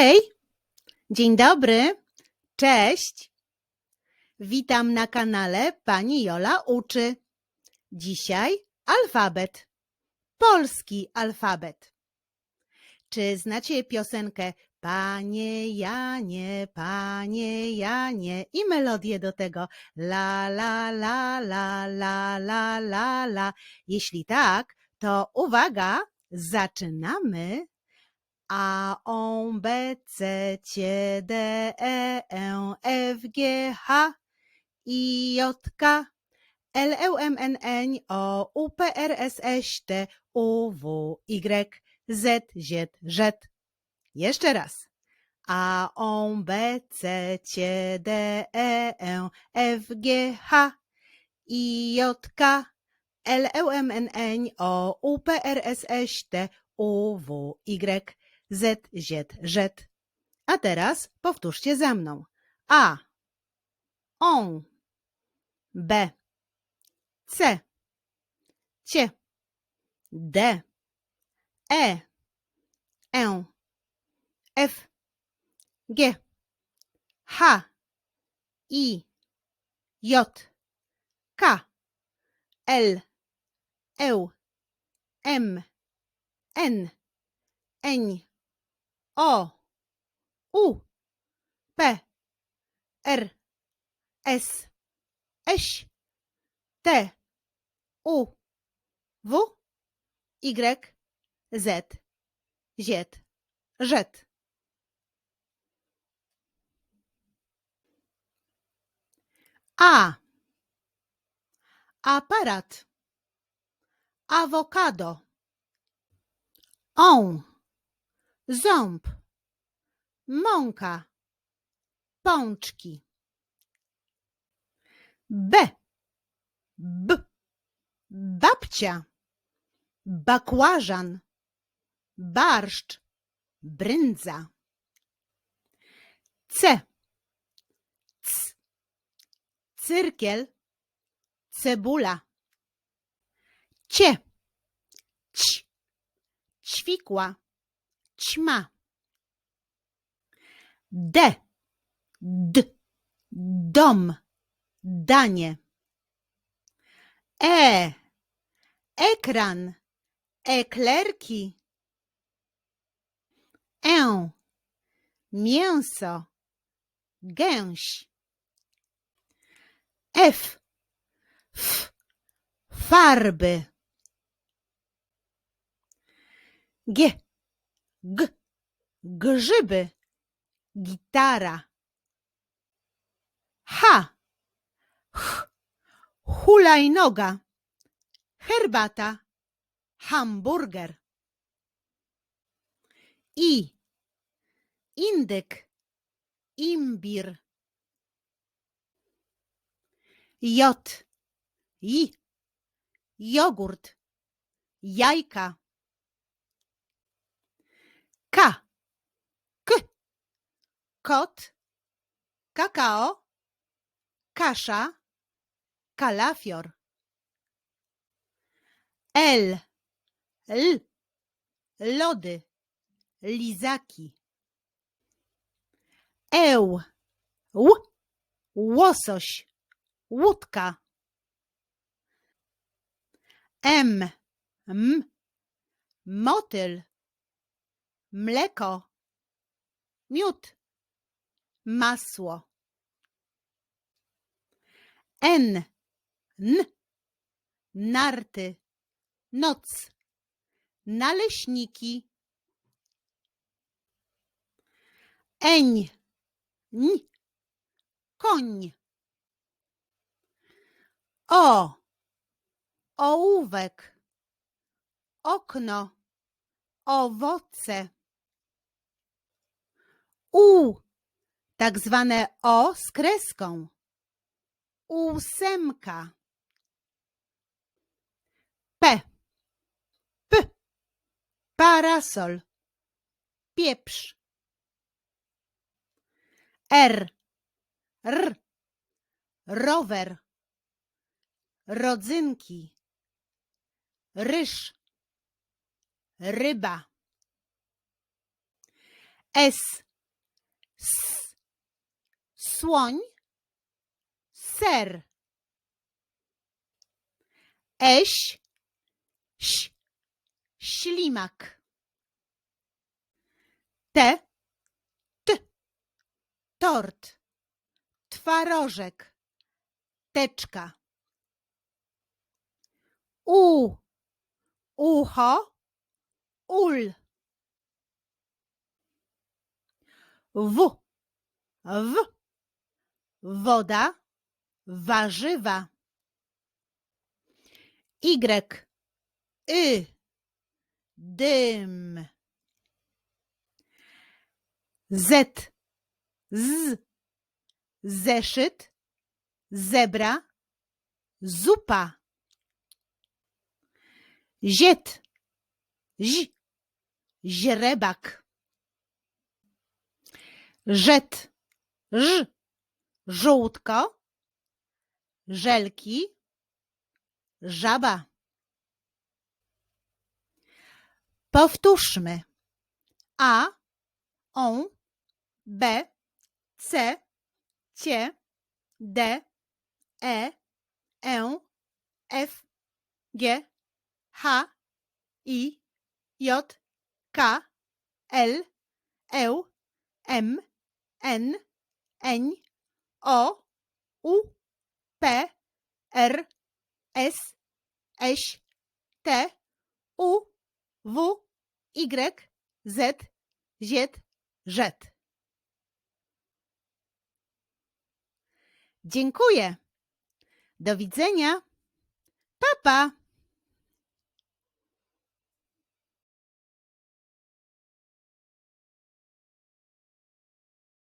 Hej, dzień dobry, cześć. Witam na kanale Pani Jola Uczy. Dzisiaj alfabet, polski alfabet. Czy znacie piosenkę Panie Janie, Panie Janie i melodię do tego la la la la la la la la? Jeśli tak, to uwaga, zaczynamy. A, O, B, C, C, D, E, E, F, G, H, I, J, K, L, L, M, N, N, O, U, P, R, S, S, T, U, W, Y, Z, Z, Z. Jeszcze raz. A, O, B, C, C, D, E, E, F, G, H, I, J, K, L, L, M, N, N, O, U, P, R, S, S, T, U, W, Y, Z, Z, Z. A teraz powtórzcie za mną. A, on, B, C, C, D, E, N, F, G, H, I, J, K, L, E, M, N, N, O, U, P, R, S, S, T, U, W, Y, Z, Z, Z. A. Aparat. Awokado. On. Ząb. Mąka. Pączki. B. B. Babcia. Bakłażan. Barszcz. Brędza. C. C. Cyrkiel. Cebula. Cie. Ć. Ćwikła. Ćma. D. D. Dom. Danie. E. Ekran. Eklerki. E. Mięso. Gęś. F. F. Farby. G. G. Grzyby. Gitara. H. Ch. Hulajnoga. Herbata. Hamburger. I. Indyk. Imbir. J. I. Jogurt. Jajka. K. K. Kot. Kakao. Kasza. Kalafior. L. L. Lody. Lizaki. Eł. Ł. Łosoś. Łódka. M. M. Motyl. Mleko. Miód. Masło. N. N. Narty. Noc. Naleśniki. Eń. N. Koń. O. Ołówek. Okno. Owoce. U. Tak zwane O z kreską. Ósemka. P. P. Parasol. Pieprz. R. R. Rower. Rodzynki. Ryż. Ryba. S. S. Słoń. Ser. Eś. Ś. Ślimak. T. T. Tort. Twarożek. Teczka. U. Ucho. Ul. W. W. Woda. Warzywa. Y. Y. Dym. Z. Z. Zeszyt. Zebra. Zupa. Ziet. Ź. Źrebak. Żet. Ż. Żółtko. Żelki. Żaba. Powtórzmy. A, on, B, C, C, D, E, E, F, G, H, I, J, K, L, E, M, N, N, O, U, P, R, S, S, T, U, W, Y, Z, Z, Z. Dziękuję. Do widzenia. Pa, pa.